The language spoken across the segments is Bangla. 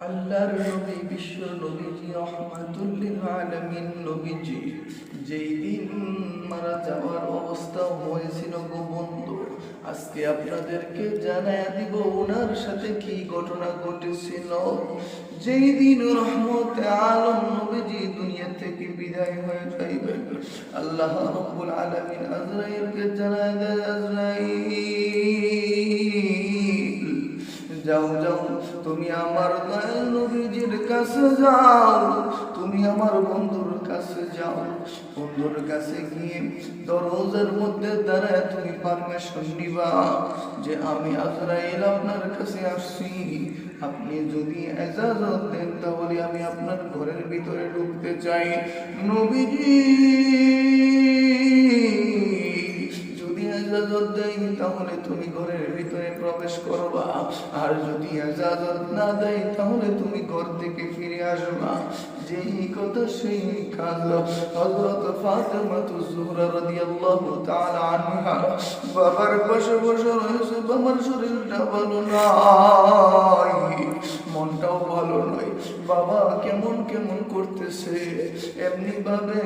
আল্লাহর নবী, বিশ্ব নবীজি রহমাতুল্লিল আলামিন নবীজি, যেই দিন মারা যাওয়ার অবস্থা হয়েছিল গো বন্ধু, আজকে আপনাদেরকে জানায় দিব ওনার সাথে কি ঘটনা ঘটেছিল। যেই দিন রহমত আলম নবীজি দুনিয়া থেকে বিদায় হয়ে যাইবেন। আল্লাহ রব্বুল আলামিন আজরাইলকে জানায় দেয় আজরাইল, যাও যাও তুমি আমার দয়াল নবীজির কাছে যাও, তুমি আমার বন্ধুর কাছে যাও। বন্ধুর কাছে গিয়ে দরজার মধ্যে দাঁড়ায় তুমি পারমিশন নিবা যে আমি আজরাইল আপনার কাছে আসছি। আপনি যদি এজাজত দেন তাহলে আমি আপনার ঘরের ভিতরে ঢুকতে চাই। নবীজি! যদি এজাজত দেয় তাহলে তুমি ঘরের ভিতরে প্রবেশ করবা। আর যদি এজাজত না দেয়, তাহলে তুমি ঘর থেকে ফিরে আসবা। যেই কথা সেই কাজ। হযরত ফাতেমা জোহরা রাদিয়াল্লাহু তাআলা আনহা, বাবার পাশে বসে রয়েছে, বাবার শরীরটা ভালো নয় মনটাও ভালো নয়। বাবা কেমন কেমন করতেছে? এমনি ভাবে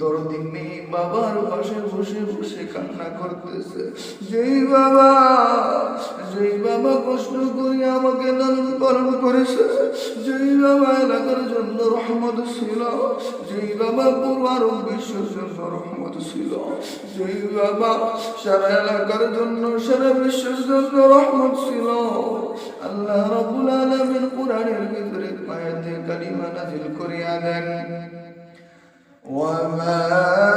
দরদি মেয়ে বাবার পাশে বসে বসে কান্না করতেছে। যেই বাবা যেই বাবা কষ্ট করে আমাকে লালন পালন করেছে, যেই বাবা এলাকার জন্য রহমত ছিল, যেই বাবা পুরো বিশ্বের জন্য রহমত ছিল, যেই বাবা সারা এলাকার জন্য, সারা বিশ্বের জন্য রহমত ছিল। আল্লাহ রাব্বুল আলামিন কোরআনের ভিতরে আয়াতে كلمة في يا وما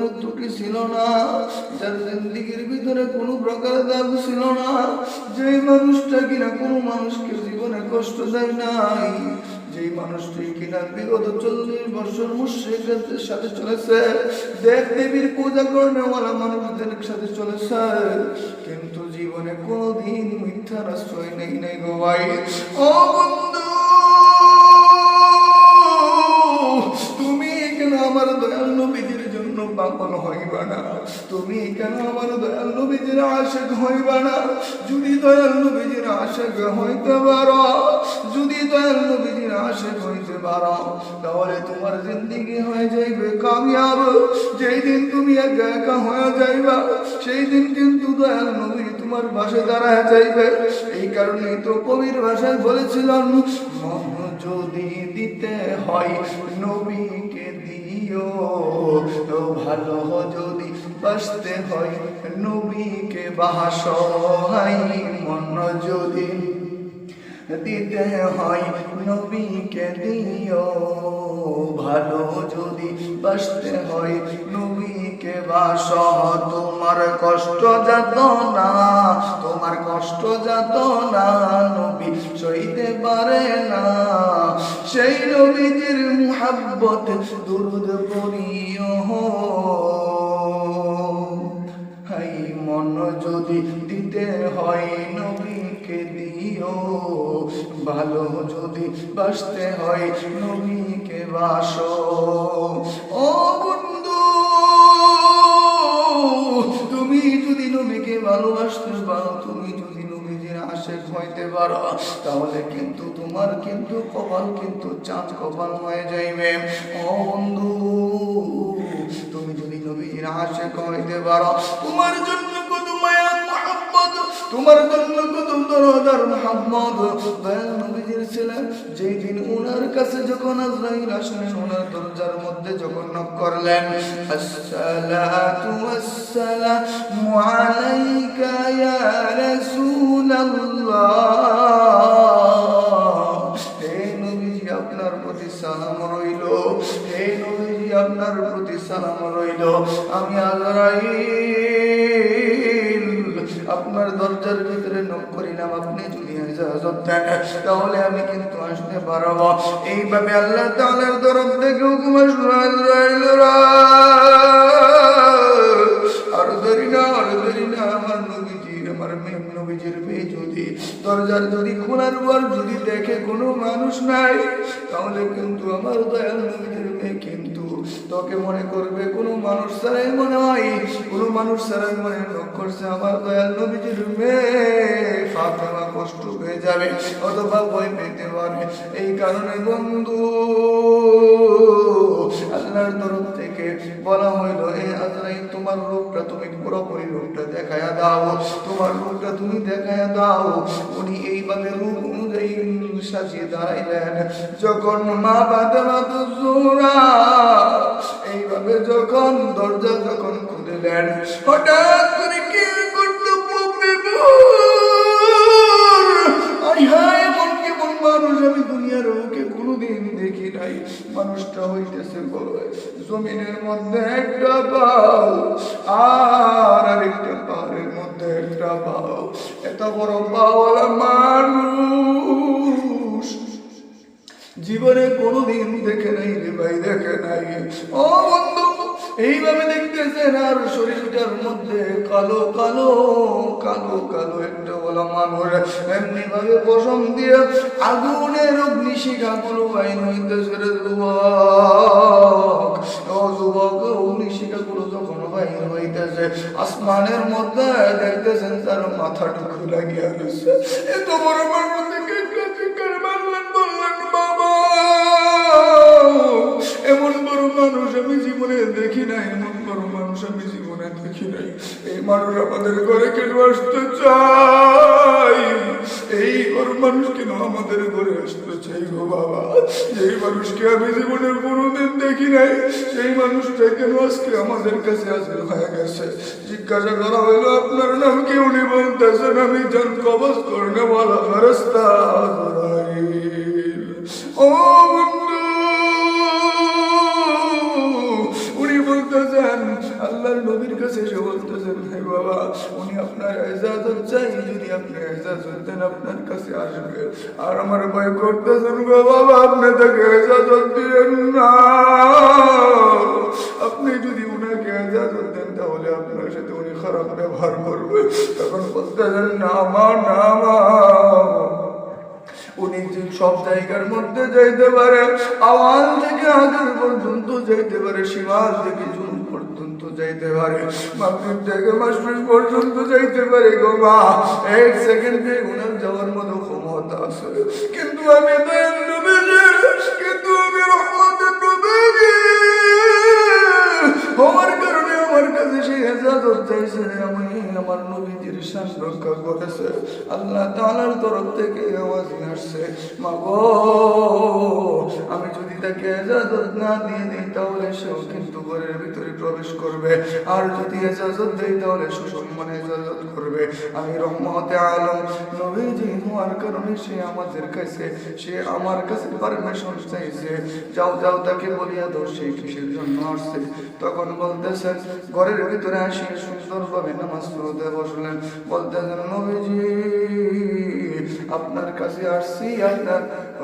কোনো ত্রুটি ছিল না। যার জিন্দিগির ভিতরে কোনো প্রকার দাগ ছিল না। যে মানুষটা কিনা কোনো মানুষকে জীবনে কষ্ট দেয় নাই যে মানুষটি কিনা বিগত চল্লিশ বছর মুশ্রিকদের সাথে চলেছে, দেব দেবীর পূজা করেওয়ালা মানুষদের সাথে চলেছে। কিন্তু জীবনে কোনোদিন মিথ্যার আশ্রয় নেই নাই গো ভাই। ও বন্ধু, তুমি কেন আমার দয়াল পাগল হইবা না। তুমি কেন আমার দয়াল নবীজির আশেক হইবা না? যদি দয়াল নবীজির আশেক হইতে পারো, যদি দয়াল নবীজির আশেক হইতে পারো, তাহলে তোমার জিন্দিগি হয়ে যাইবে কামিয়াব। যেই দিন তুমি একা একা হয়ে যাইবা, সেই দিন কিন্তু দয়াল নবী তোমার পাশে দাঁড়ায় যাইবে। এই কারণেই তো কবির ভাষায় বলেছিলাম যদি দিতে হয় নবীকে দিও ভালো যদি বাসতে হয় নবীকে বাহাসহাই মন যদি দিতে হয় নবীকে দিও। ভালো যদি বাসতে হয়, নবীকে বাস। তোমার কষ্ট যাত না, তোমার কষ্ট যাত না, নবী সইতে পারে না। সেই নবীজির মুহাব্বত দুরুদ পড়িও। হাই, মন যদি দিতে হয় নবীকে দিও। ভালো যদি বাসতে হয় নবীকে বাস। ও বন্ধু, তুমি যদি নবীকে ভালোবাসতে পারো, তুমি যদি নবীজির আশেক হইতে পারো, তাহলে কিন্তু তোমার কিন্তু কপাল কিন্তু চাঁদ কপাল হয়ে যাইবে। ও বন্ধু, তুমি যদি নবীজির আশেক হইতে পারো, তোমার জন্য কত মায়া তোমার জন্য কত মোহাম্মদ, দয়াল নবীজির ছিলেন, যেই দিন ওনার কাছে যখন আজরাইল আসলেন ওনার দরজার মধ্যে যখন নক করলেন, আসসালাতু ওয়াসসালামু আলাইকা ইয়া রাসূলুল্লাহ। হে নবীজি, আপনার প্রতি সালাম রইল, হে নবীজি, আপনার প্রতি সালাম রইল। আমি আজরাইল দরজার ভিতরে নক করিলাম, আপনি যদি ইজাজত দেন তাহলে আমি কিন্তু আসতে পারব। এইভাবে আল্লাহ তাআলার তরফ থেকে হুকুম আসলো আজরাইলরা আর ধরি না, আর ধরি না, আমার নবীজির, আমার মেম নবীজির মেয়ে যদি, দরজার যদি খোলার পর যদি দেখে কোনো মানুষ নাই, তাহলে কিন্তু আমার দয়াল নবীজির মেয়ে কিন্তু তোকে মনে করবে কোন মানুষ ছাড়াই মনে হয়, কোনো মানুষ ছাড়াই মনে নক করছে আমার দয়াল নবীজির মেয়ে ফাতেমা কষ্ট হয়ে যাবে, অথবা ভয় পেতে পারে। এই কারণে বন্ধু আল্লাহর তরফ থেকে বলা হইল, এ আজরাইল, তোমার রূপটা তুমি পুরোপুরি রূপটা দেখায়া দাও, তোমার রূপটা তুমি দেখায়া দাও। উনি এইভাবে রূপ অনুযায়ী সাজিয়ে দাঁড়াইলেন। যখন মা বাদামা তো জোরা এইভাবে যখন দরজা যখন খুলিলেন, হঠাৎ করে কি কর্তব্য আই হায় মানুষ আমি দুনিয়ার ওকে কোনোদিন দেখি নাই। মানুষটা হইতেছে বড় জমিনের মধ্যে একটা পাও আর আরেকটা পাহাড়ের মধ্যে একটা পাও এত বড় পাওয়ালা মানুষ জীবনে কোনোদিন দেখে নাই রে ভাই, দেখে নাই। ও বন্ধু এইভাবে দেখতেছেন আর শরীরটার মধ্যে কালো কালো কালো কালো একটা বলা মানুষ। এমনি ভাবে পশম দিয়ে আগুনের অগ্নিশিখা গুলো বাইন হইতেছে রে যুবক। ও যুবক অগ্নিশিখা গুলো যখন বাইন হইতেছে, আসমানের মধ্যে দেখতেছেন তার মাথাটুকু লাগিয়া রয়েছে। এত বড় মানুষ মানুষ আমি জীবনে দেখি নাই, এমন বড় মানুষ আমি জীবনে দেখি নাই। এই মানুষ আমাদের ঘরে কেন আসতে চাই এই বড় মানুষ কেন আমাদের ঘরে আসতে চাই গো বাবা? যেই মানুষকে আমি জীবনে কোনোদিন দেখি নাই, সেই মানুষটা কেন আজকে আমাদের কাছে হাজির হয়ে গেছে? জিজ্ঞাসা করা হইল আপনার নাম কি? উনি বলতেছেন, আমি জন কবজ করনে বলা ফেরস্তা ও আল্লাহর নবীর কাছে এসে বলতেছেন, হে বাবা, উনি আপনার এজাজত চাই যদি আপনি এজাজত দেন, আপনার কাছে আসবে। আর আমার ভয় করতেছেন বাবা, আপনি তাকে এজাজত দিয়েন না। আপনি যদি উনাকে এজাজত দেন, তাহলে আপনার সাথে উনি খারাপ ব্যবহার করবে। তখন বলতেছেন, না মা না মা। উনি যে সব জায়গার মধ্যে যাইতে পারে আওয়াজ থেকে হাজার পর্যন্ত যাইতে পারে, সীমাল থেকে জুন পর্যন্ত যাইতে পারে। মাগরিব থেকে মাসফিস পর্যন্ত যাইতে পারে গো মা। এক সেকেন্ডে উনার যাওয়ার মতো ক্ষমতা আছে। কিন্তু আমি দয়াল কিন্তু আমি নবীজি আমার আমি যদি তাকে এজাজত না দিয়ে দিই তাহলে সেও কিন্তু ঘরের ভিতরে প্রবেশ করবে আর যদি এজাজত দেই তাহলে সুসম্মানে এজাজত করবে আমি রহমতে আলম নবীজি হওয়ার কারণে সে আমাদের কাছে সে আমার কাছে পারমিশন চাইছে। যাও যাও, তাকে বলিয়া দাও, সে কিসের জন্য আসছে? তখন বলতেছেন, ঘরের ভিতরে আসি, সুন্দরভাবে নামাজ পড়তে বসলেন। বলতেছেন, নবীজি, আপনার কাছে আসছি আপনার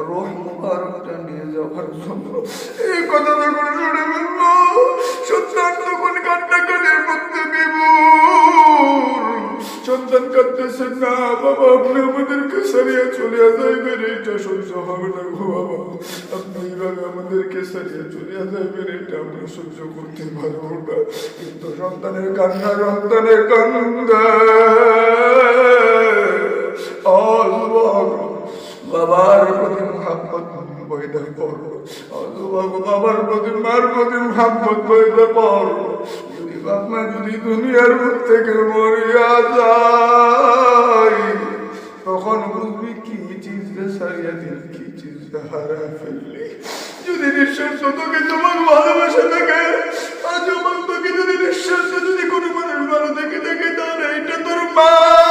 রোহ মুবারকটা নিয়ে যাওয়ার জন্য। এই কথা যখন শুনে ফেলল সন্তান তখন কান্নাকাটির মধ্যে বিভোর সন্তান কাঁদতেছেন না, বাবা, আপনি আমাদেরকে সারিয়ে চলে যাইবেন এটা সহ্য হবে না গো বাবা। আপনি এইভাবে আমাদেরকে সারিয়ে চলে যাইবেন, এটা আমরা সহ্য করতে পারব না। কিন্তু সন্তানের কান্না, সন্তানের অল্প বাবার প্রতি মহাব্বত বইতে পড়ো বাবার প্রতি, মার প্রতি মহাব্বত বইতে পড়ো যদি বাপ মা যদি দুনিয়ার মুখ থেকে মরিয়া যায়, তখন বুঝবি কি চিজটা সারিয়া দিল, কি চিজটা হারা ফেললি। যদি নিঃশ্বাস তোকে তোমার ভালোবাসা থাকে আর তোমার তোকে যদি নিঃশ্বাস যদি কোনো মানুষ ভালো দেখে থাকে তাহলে এটা তোর মা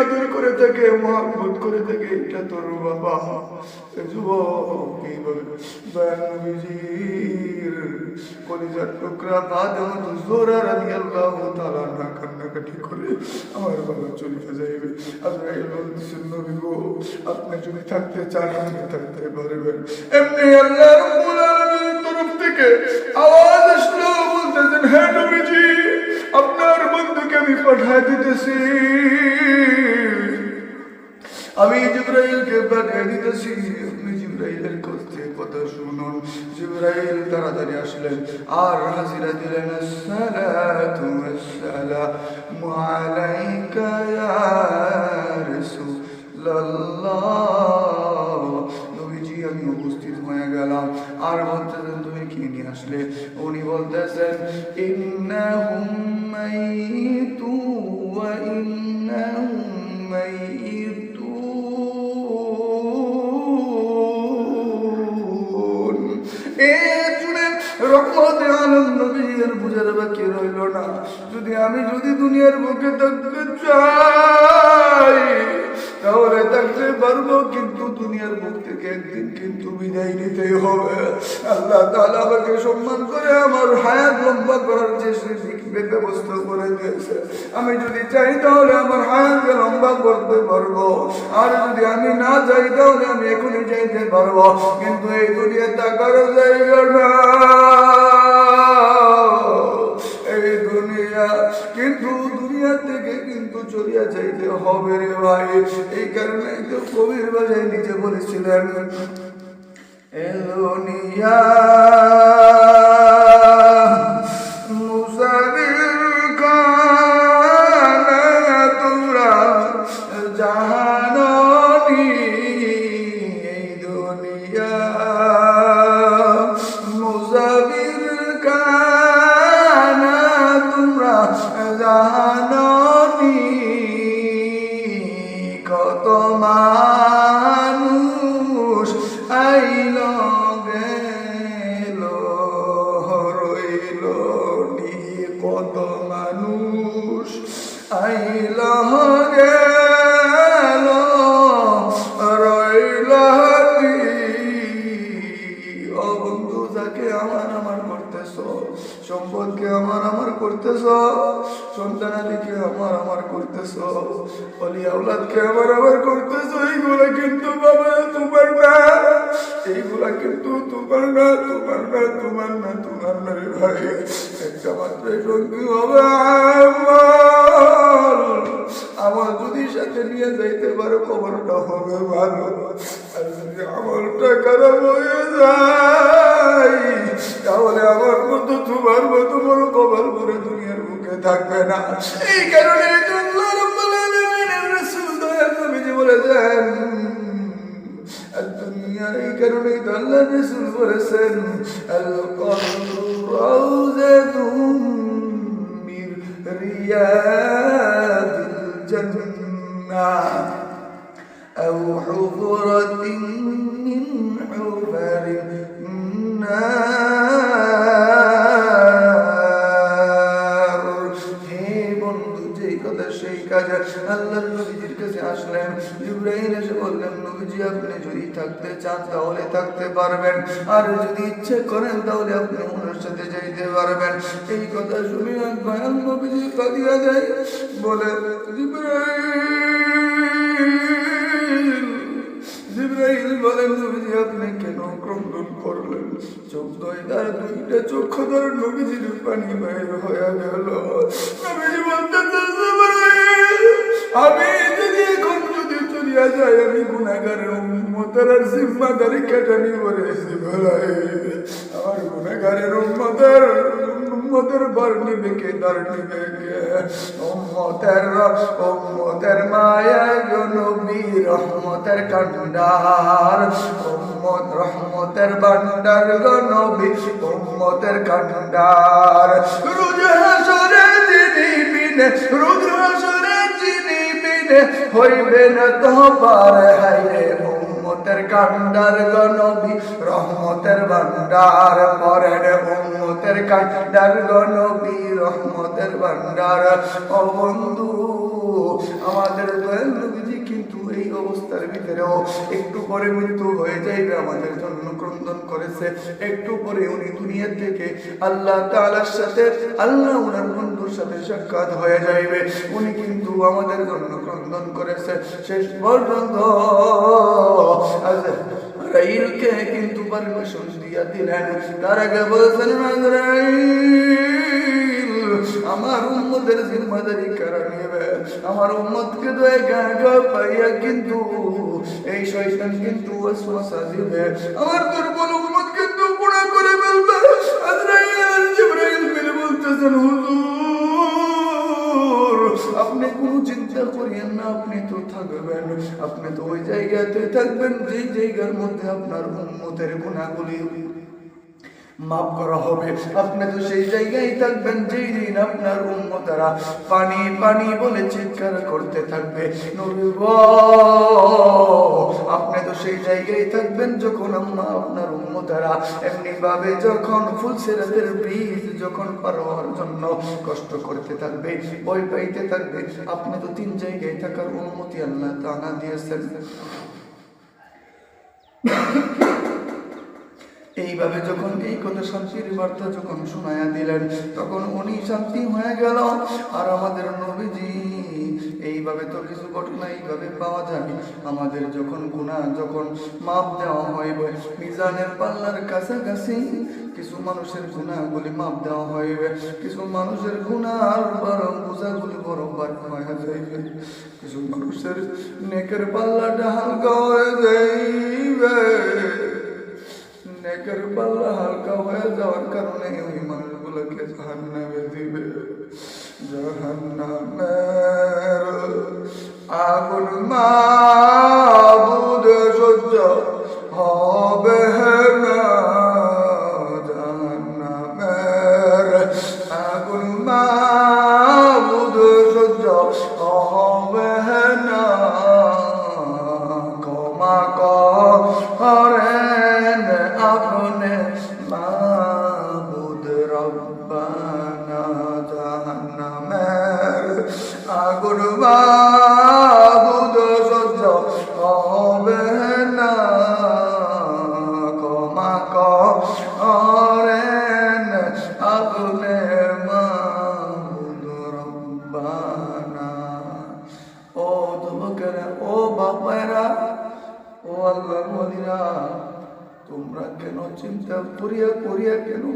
আদর করে থাকে মহাব্বত করে থাকে এটা তোর বাবা। যুবক, এইভাবে থাকতে চান থাকতে পারবেন এমনি আল্লাহ তরফ থেকে আওয়াজ আসলো হ্যাঁ নবীজি, আপনার বন্ধুকে আমি পাঠায় দিতেছি। আমি জিব্রাইলকে পাঠিয়ে দিতেছি। আপনি জিব্রাইলের কাছ কথা শুনুন। জিব্রাইল তাড়াতাড়ি আসলেন। আর হাজিরা দিলেন, আসসালাতু ওয়াসসালামু আলাইকা ইয়া রাসূলুল্লাহ। নবীজি, আমি উপস্থিত হয়ে গেলাম। আর বলতেছেন, তুমি কি নিয়ে আসলে? উনি বলতেছেন, ইন্নাহুম মাইতু ওয়া ইন্নাহুম মাইতুন এ জুড়ে রহমতে আনন্দ বুঝার বাকি রইল না। যদি আমি যদি দুনিয়ার বুকে থাকতে চাই, তাহলে থাকতে পারব কিন্তু দুনিয়ার বুক থেকে একদিন কিন্তু বিদায় নিতে হবে। আল্লাহ তাআলা আমাকে সম্মান করে আমার হায়াত লম্বা করার যে ব্যবস্থা করে দিয়েছে। আমি যদি চাই তাহলে আমার হায়াতকে লম্বা করতে পারব। আর যদি আমি না চাই তাহলে আমি এখনই চাইতে পারব। কিন্তু এই দুনিয়া টাকার জায়গা না। এই দুনিয়া কিন্তু চলিয়া যাইতে হবে রে ভাই। এই কারণে তো কবির বাজায় নিজে বলেছিলেন এলোনিয়া আমার এইগুলা কিন্তু বাবা তোমার এইগুলা কিন্তু তোমার না তোমার না যদি সাথে নিয়ে যাইতে পারো, খবরটা হবে ভালো। আর যদি আমলটা খারাপ হয়ে যায়, তাহলে আমার মতো তোমার মতো বড় কবর করে দুনিয়ার থাকবে না এই কারণে আল্লাহ রাব্বুল আলামিনের রাসূল দয়াল নবীজি বলেছেন আর দুনিয়া এই কারণেই তো আল্লাহ রাসূল বলেছেন আল কবরু রাউযাতুম মির রিয়াদিল জান্নাহ أو حفرة من حفر النار ইব্রাহিম এসে বললেন, নবীজি, আপনি যদি থাকতে চান তাহলে থাকতে পারবেন। আর যদি ইচ্ছে করেন তাহলে আপনি ওনার সাথে যাইতে পারবেন। এই কথা শুনে দয়াল নবীজি কাঁদিয়া দেয় বলে, জিব্রাইল বলেন নবীজি, আপনি কেন করলেন? চোখ দয়দার দুইটা চক্ষু ধরে নবীজির পানি বাইর আমি যদি এখন চলিয়া যাই আমি গুণাগারের উম্মতের আর জিম্মাদারি কেটে নিব রে জিব্রাইল আমার গুণাগারের উম্মতের উম্মতের বার নিবে কে দার নিবে কে? উম্মতের মায়া নবী রহমতের কান্ডার। উম্মত, রহমতের বান্ডার নবী উম্মতের কান্ডার। রোজ হাসরে যিনি বিনে রোজ হাসরে বিনে হইবে না তোমার হাইরে উম্মতের কান্ডার গো নবী রহমতের ভান্ডার পরের উম্মতের কান্ডার গো নবী রহমতের ভান্ডার ও বন্ধু, আমাদের দয়াল অবস্থার ভিতরেও একটু পরে মৃত্যু হয়ে যাইবে আমাদের জন্য ক্রন্দন করেছে। একটু পরে উনি দুনিয়া থেকে আল্লাহ তাআলার সাথে, আল্লাহ উনার বন্ধুর সাথে সাক্ষাৎ হয়ে যাইবে। উনি কিন্তু আমাদের জন্য ক্রন্দন করেছে। শেষ পর্যন্ত রাইলকে কিন্তু পারমিশন দিয়া দিলেন। তার আগে বলছেন আজরাইল আমার উম্মতের জিম্মাদারি কারা নেবে? আমার উম্মতকে গাঁজা পাইয়া কিন্তু এই শয়তান কিন্তু ওয়াসওয়াসা দিবে। আমার দুর্বল উম্মত কিন্তু গুনাহ করে ফেলবে। আপনি কোনো চিন্তা করিয়েন না, আপনি তো থাকবেন। আপনি তো ওই জায়গাতে থাকবেন, যেই জায়গার মধ্যে আপনার উম্মতের গুণাগুলি মাফ করা হবে। আপনি তো সেই জায়গায় থাকবেন যেই দিন আপনার উম্মতারা পানি পানি বলে চিৎকার করতে থাকবে। আপনি তো সেই জায়গায় থাকবেন যখন আম্মা আপনার উম্মতারা এমনি ভাবে যখন ফুলসেরাতের বীজ, যখন পার জন্য কষ্ট করতে থাকবে, ভয় পাইতে থাকবে। আপনি তো তিন জায়গায় থাকার অনুমতি আল্লাহ তাআলা দিয়েছেন। এইভাবে যখন এই কথা শান্তির বার্তা যখন শোনায়া দিলেন, তখন উনি শান্তি হয়ে গেল। আর আমাদের নবীজি, এইভাবে তো কিছু ঘটনা এইভাবে পাওয়া যায় আমাদের যখন গুণা যখন মাপ দেওয়া হইবে, মিজানের পাল্লার কাছাকাছি কিছু মানুষের গুণাগুলি মাপ দেওয়া হইবে। কিছু মানুষের গুণা গুণার বরং বোঝাগুলি বরংবার হয়ে যাইবে। কিছু মানুষের নেকের পাল্লাটা হালকা হয়ে যাইবে। নেকের পাল্লা হালকা হয়ে যাওয়ার কারণে ওই মানুষগুলোকে জাহান্নামে দিবে। জাহান্নামের আগুন মাবুদ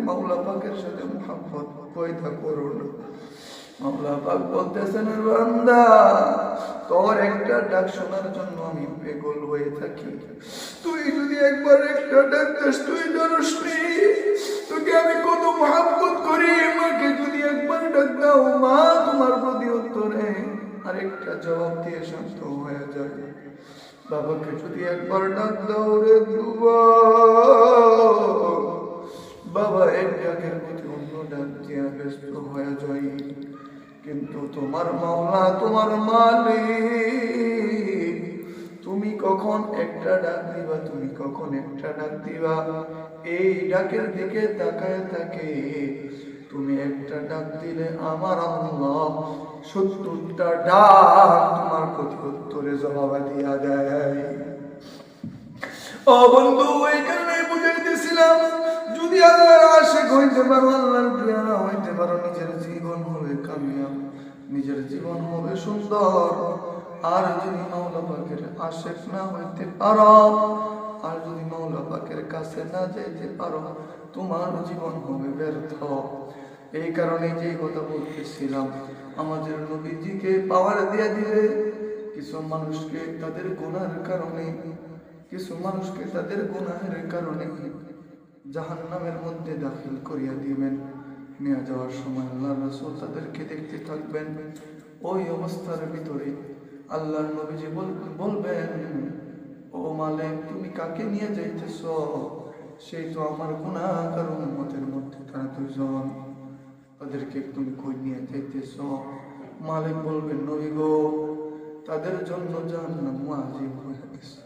মাওলা পাকের সাথে মোহাম্মত পয়দা করো না মাওলা পাক বলতেছেন বান্দা, তোর একটা ডাক শোনার জন্য আমি বেগল হয়ে থাকি। তুই যদি একবার একটা ডাক দিস, তুই নি। তোকে আমি কত মহাব্বত করি। মাকে যদি একবার ডাক দাও, মা তোমার প্রতি উত্তরে আরেকটা জবাব দিয়ে শান্ত হয়ে যাবে বাবাকে যদি একবার ডাক দাও রে দুবা বাবা এক ডাকের প্রতি অন্য ডাক দিয়া ব্যস্ত হয়ে যায় কিন্তু তোমার মাওলা, তোমার মালিক, তুমি কখন একটা ডাক দিবা, তুমি কখন একটা ডাক দিবা? এই ডাকের দিকে তাকায় থাকে, তুমি একটা ডাক দিলে আমার আল্লাহ সত্তরটা ডাক তোমার প্রতি উত্তরে জবাব দিয়া দেয়। ও বন্ধু এই বুঝাইতেছিলাম যদি আল্লাহর আশেক হইতে পারো, আল্লাহর প্রিয়ারা হইতে পারো, নিজের জীবন হবে কামিয়াব, নিজের জীবন হবে সুন্দর। আর যদি মাওলা পাকের আশেক না হইতে পারো, আর যদি মাওলা পাকের কাছে না যাইতে পারো, তোমার জীবন হবে ব্যর্থ। এই কারণে যে কথা বলতেছিলাম, আমাদের নবীজিকে পাওয়ার দিয়া দিলে কিছু মানুষকে তাদের গুনার কারণে, কিছু মানুষকে তাদের গুনাহের কারণে জাহান নামের মধ্যে দাখিল করিয়া দিবেন। নিয়ে যাওয়ার সময় আল্লাহ রসুল তাদেরকে দেখতে থাকবেন। ওই অবস্থার ভিতরে আল্লাহর নবীজি বল- বলবেন, ও মালিক, তুমি কাকে নিয়ে যাইতেছ? সেই তো আমার গুণাকার উম্মতের মধ্যে তারা দুজন তাদেরকে তুমি কই নিয়ে যাইতেছ? মালিক বলবেন, নবী গো, তাদের জন্য জাহান্নাম হয়ে গেছে।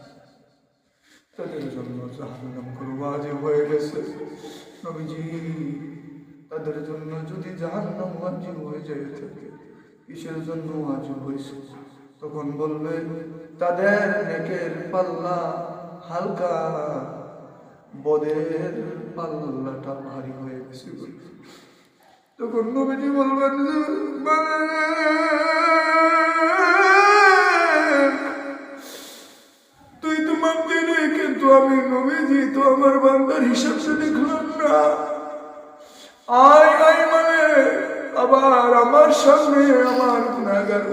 তাদের জন্য জাহান্নাম করা ওয়াজিব হয়ে গেছে নবীজি তাদের জন্য যদি জাহান্নাম ওয়াজিব হয়ে যায় থাকে কিসের জন্য ওয়াজিব হয়েছে তখন বলবে তাদের নেকের পাল্লা হালকা বদের পাল্লাটা ভারী হয়ে গেছে তখন নবীজি বলবেন যে, "মালিক, তুই তো মানতে নেই কিন্তু আমি নবীজি তো আমার বান্দার হিসাব সে দেখলাম না। আয় আয় মানে আবার আমার সামনে আমার গুণাগার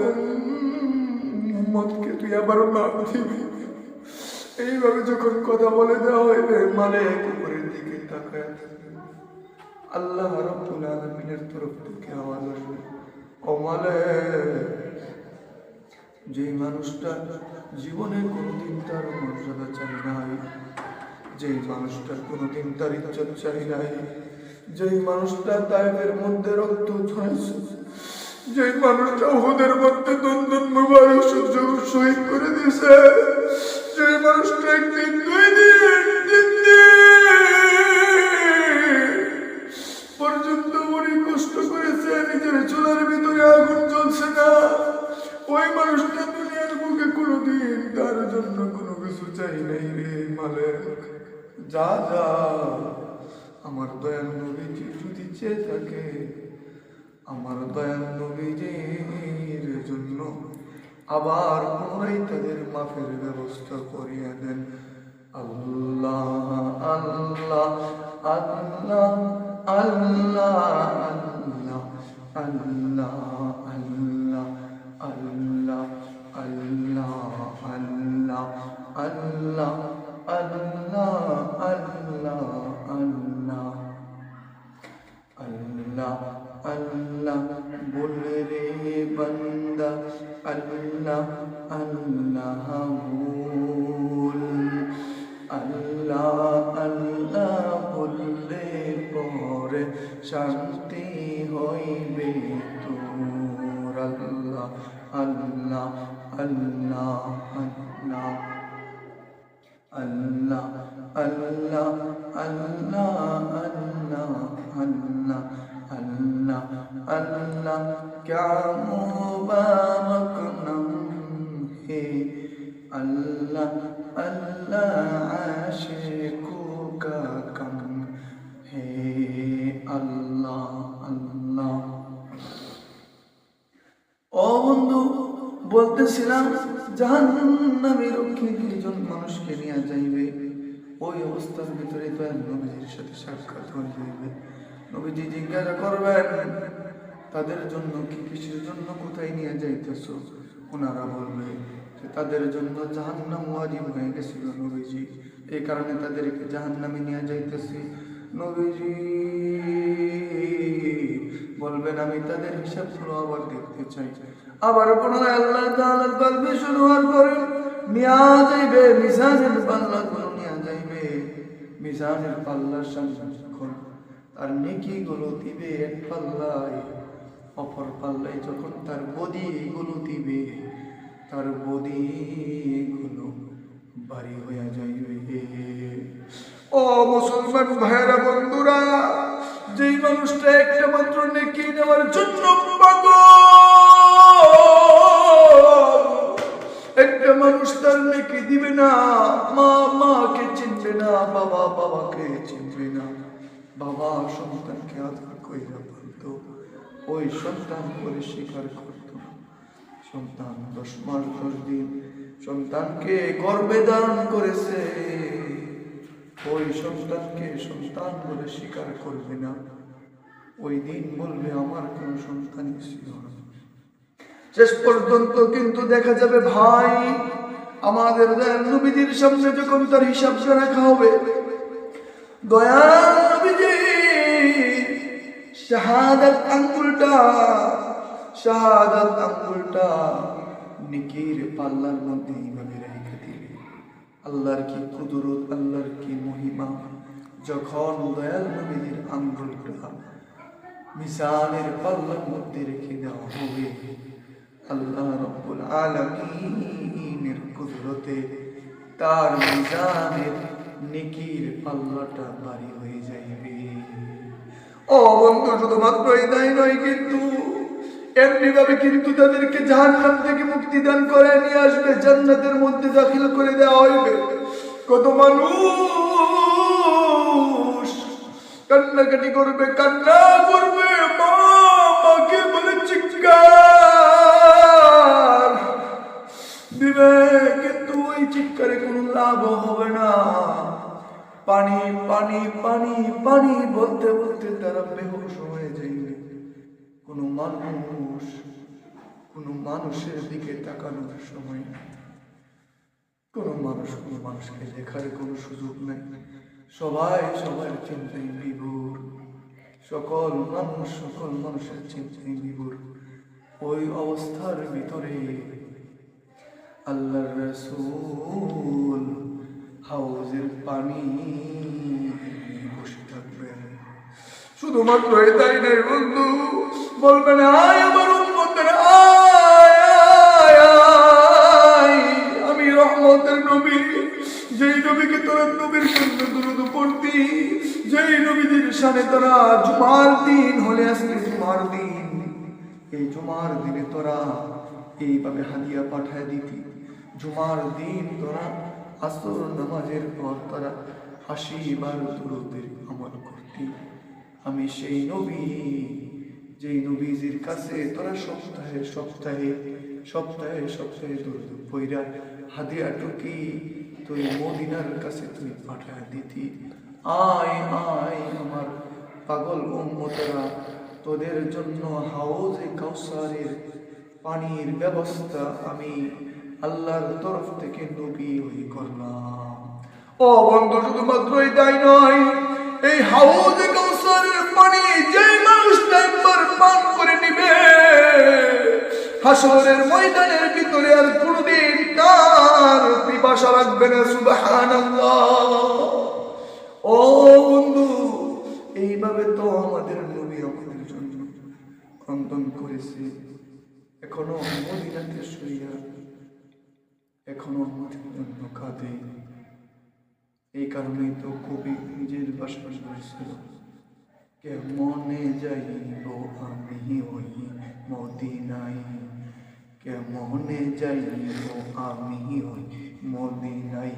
তুই আবার দিবি। এইভাবে যখন কথা বলে দেওয়া হইবে মানে উপরের দিকে তাকায় আল্লাহ রব্বুল আলামিনের তরফ থেকে আওয়াজ আসবে ও মালিক, যেই মানুষটা জীবনে কোনোদিন তার মর্যাদা চাই নাই যেই মানুষটার কোনোদিন তার ইজ্জত চাই নাই, যেই মানুষটা তাইবের মধ্যে রক্ত ঝরাইছে যেই মানুষটা ওদের মধ্যে দন্দন মুবারক সহ্য শহীদ করে দিয়েছে, যেই মানুষটা একদিন দুই দিন তিন দিন পর্যন্ত উনি কষ্ট করেছে, নিজের চুলার ভিতরে আগুন জ্বলছে না, ওই মানুষটা দুনিয়ার মুখে কোনোদিন তার জন্য কোনো কিছু চাই নাই রে মালেক। যা যা আমার দয়াল নবীজি যদি চেয়ে থাকে আমার দয়াল নবীজির জন্য আবার পুনরায় তাদের মাফের ব্যবস্থা করিয়া দেন আল্লাহ আল্লাহ আল্লাহ আল্লাহ আল্লাহ আল্লাহ আল্লাহ আল্লাহ আল্লাহ আল্লাহ আল্লাহ আল্লাহ আল্লাহ আল্লাহ আল্লাহ আল্লাহ বলে রে বন্দা আল্লাহ আল্লাহ বল আল্লাহ আল্লাহ বললে পরে শান্তি হইবে তোর আল্লাহ আল্লাহ আল্লাহ আল্লাহ Allah, Allah, Allah, Allah, Allah, Allah, Allah, क्या मुबारक नाम है अल्लाह अल्लाह आशिकों का कम है अल्लाह अल्लाह ও বন্ধু বলতেছিলাম জাহান্নামে রক্ষে দুইজন মানুষকে নিয়ে যাইবে। ওই অবস্থার ভিতরে তো এক নবীজির সাথে সাক্ষাৎ হয়ে যাইবে। নবীজি জিজ্ঞাসা করবেন, তাদের জন্য কি কিসের জন্য কোথায় নিয়ে যাইতেছ? ওনারা বলবে যে, তাদের জন্য জাহান্নাম ওয়াজিব হয়ে গেছিল নবীজি। এই কারণে তাদেরকে জাহান্নামে নিয়ে যাইতেছি। নবীজি বলবেন, আমি তাদের হিসাব শুরু আবার দেখতে চাই। আবার পুনরায় আল্লাহ তাআলার গল্পে শুরু হওয়ার পরে নিয়া যাইবে, মিজানের পাল্লা গুলো নিয়া যাইবে। মিজানের পাল্লার সামনে তার নেকি গুলো দিবে, এক পাল্লায়, অপর পাল্লায় যখন তার বদি গুলো দিবে, তার বদি গুলো বাড়ি হইয়া যাইবে। ও মুসলমান ভাইয়েরা, বন্ধুরা যেই মানুষটা একটা মাত্র নেকি নেওয়ার জন্য একটা মানুষ তার নেকি দিবে না, মা, মাকে চিনবে না, বাবা, বাবাকে চিনবে না। বাবা সন্তানকে আদর কইরা বলতো, ওই সন্তান করে স্বীকার করতো সন্তান দশ মাস দশ দিন সন্তানকে গর্বে ধারণ করেছে। ওই সন্তানকে সন্তান বলে স্বীকার করবে না। ওই দিন বলবে, আমার কোনো সন্তানই ছিল না। শেষ পর্যন্ত কিন্তু দেখা যাবে, ভাই, আমাদের দয়াল সামনে যখন তার হিসাব রাখা হবে, দয়াল শাহাদাত আঙ্গুলটা শাহাদাত আঙ্গুলটা নিকির পাল্লার মধ্যে আল্লাহর কি কুদরত, আল্লাহর কি মহিমা? যখন দয়াল নবীজির আঙ্গুলটা মিসানের পাল্লার মধ্যে রেখে দেওয়া হবে, আল্লাহ রব্বুল আলামিনের কুদরতে তার মিজানের নেকির পাল্লাটা ভারী হয়ে যাইবে। ও বন্ধু, শুধুমাত্র এটাই নয়, কিন্তু এমনি ভাবে কিন্তু তাদেরকে জাহান্নাম থেকে মুক্তি দান করে নিয়ে আসবে, জান্নাতের মধ্যে দাখিল করে দেওয়া হইবে। কত মানুষ কান্নাকাটি করবে, কান্না করবে মাকে বলে চিৎকার। দিবে কিন্তু ওই চিৎকারে কোনো লাভ হবে না। পানি পানি পানি পানি বলতে বলতে তারা বেহুশ হয়ে যাইবে কোনো মানুষ, কোনো মানুষের দিকে তাকানোর সময়। কোনো মানুষ, কোনো মানুষকে দেখার কোনো সুযোগ নাই। সবাই সবার চিন্তায় বিভোর। সকল মানুষ, সকল মানুষের চিন্তায় বিভোর। ওই অবস্থার ভিতরে আল্লাহর রসুল হাউজের পানি বসে থাকবেন। শুধুমাত্র এটাই নেই বন্ধু বলবেন, আয় আমার উম্মতের আমি রহমতের নবী। যেই নবীকে তোরা নবীর জন্য দুরুদ পড়তি, যেই নবীদের সামনে তোরা জুমার দিন হলে আসলে জুমার দিন। এই জুমার দিনে তোরা এইভাবে হাদিয়া পাঠায় দিতি। জুমার দিন তোরা আসর নামাজের পর তোরা হাসি বার দুরুদের আমল করতি। আমি সেই নবী যেই নবীজির কাছে তোরা সপ্তাহে সপ্তাহে সপ্তাহে সপ্তাহে দুরুদ পইরা হাদিয়া টুকি তুই মদিনার কাছে তুই পাঠায় দিতি। আয় আয় আমার পাগল উম্মতরা, তোদের জন্য হাউজে কাউসারের পানির ব্যবস্থা আমি আল্লাহর তরফ থেকে নবী ওই করলাম। ও বন্ধু, শুধুমাত্র এটাই নয়, এই হাউজে কাউসারের পানি যেই মানুষটা একবার পান করে নিবে, হাসরের ময়দানের ভিতরে আর কোনদিন তার পিপাসা লাগবে না, সুবহানাল্লাহ। ও বন্ধু, এইভাবে তো আমাদের নবী আমাদের জন্য ক্রন্দন করেছে। এখনও মদিনাতে শুইয়া, এখনও আমাদের জন্য কাঁদে এই কারণেই তো কবি নিজের বাসা বলেছিল কেমনে যাইব আমি ওই মদিনায়? কেমনে যাইব আমি ওই মদিনাই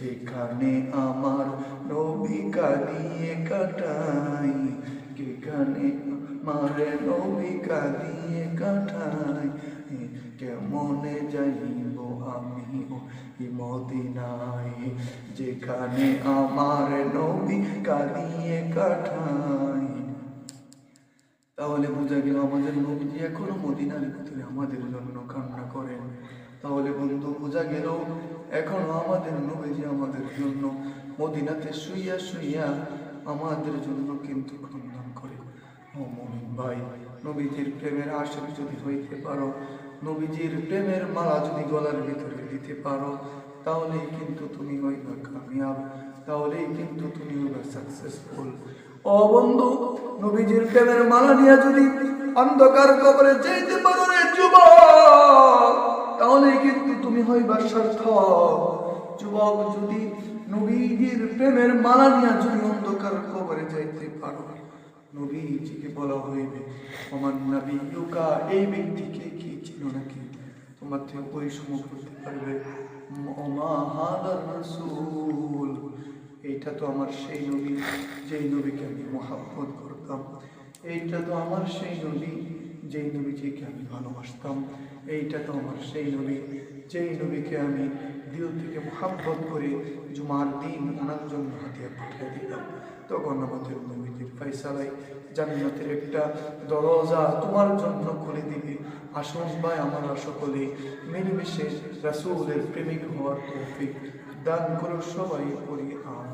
যেখানে আমার নবী কাঁদিয়ে কাটাই যেখানে আমার নবী কাঁদিয়ে কাটাই কেমনে যাইব আমি মদিনায়, যেখানে আমার নবী কাঁদিয়ে কাটাই তাহলে বোঝা গেল আমাদের নবীজি এখনও মদিনার ভিতরে আমাদের জন্য কান্না করেন। তাহলে বন্ধু, বোঝা গেল এখনও আমাদের নবীজি আমাদের জন্য মদিনাতে শুইয়া শুইয়া আমাদের জন্য কিন্তু ক্রন্দন করে। ও মমিন ভাই, নবীজির প্রেমের আশেক যদি হইতে পারো নবীজির প্রেমের মালা যদি গলার ভিতরে দিতে পারো, তাহলেই কিন্তু তুমি হইবা কামিয়াব, তাহলেই কিন্তু তুমি হইবা সাকসেসফুল ও বন্ধু, নবীজির প্রেমের মালা নিয়ে যদি অন্ধকার কবরে যেতে পারো রে যুবক তাহলে কিন্তু তুমি হইবা সার্থক। যুবক, যদি নবীজির প্রেমের মালা নিয়ে যদি অন্ধকার কবরে যাইতে পারো, নবীজিকে বলা হইবে আমার নবী এই ব্যক্তিকে কি নাকি? তোমার থেকে পরিশ্রম করতে পারবে। এইটা তো আমার সেই নবী, যেই নবীকে আমি মহাব্বত করতাম। এইটা তো আমার সেই নবী, যেই নবীজিকে আমি ভালোবাসতাম। এইটা তো আমার সেই নবী, যেই নবীকে আমি দিল থেকে মহাব্বত করে জুমার দিন ওনার জন্য হাতিয়া পাঠিয়ে দিতাম তখন আমাদের নবীজির ফাইসালাই জান্নাতের একটা দরজা তোমার জন্য খুলে দিবে। আসুন ভাই, আমরা সকলে মিলেমিশে রাসূলের প্রেমিক হওয়ার তৌফিক দান করো সবাই করি আমি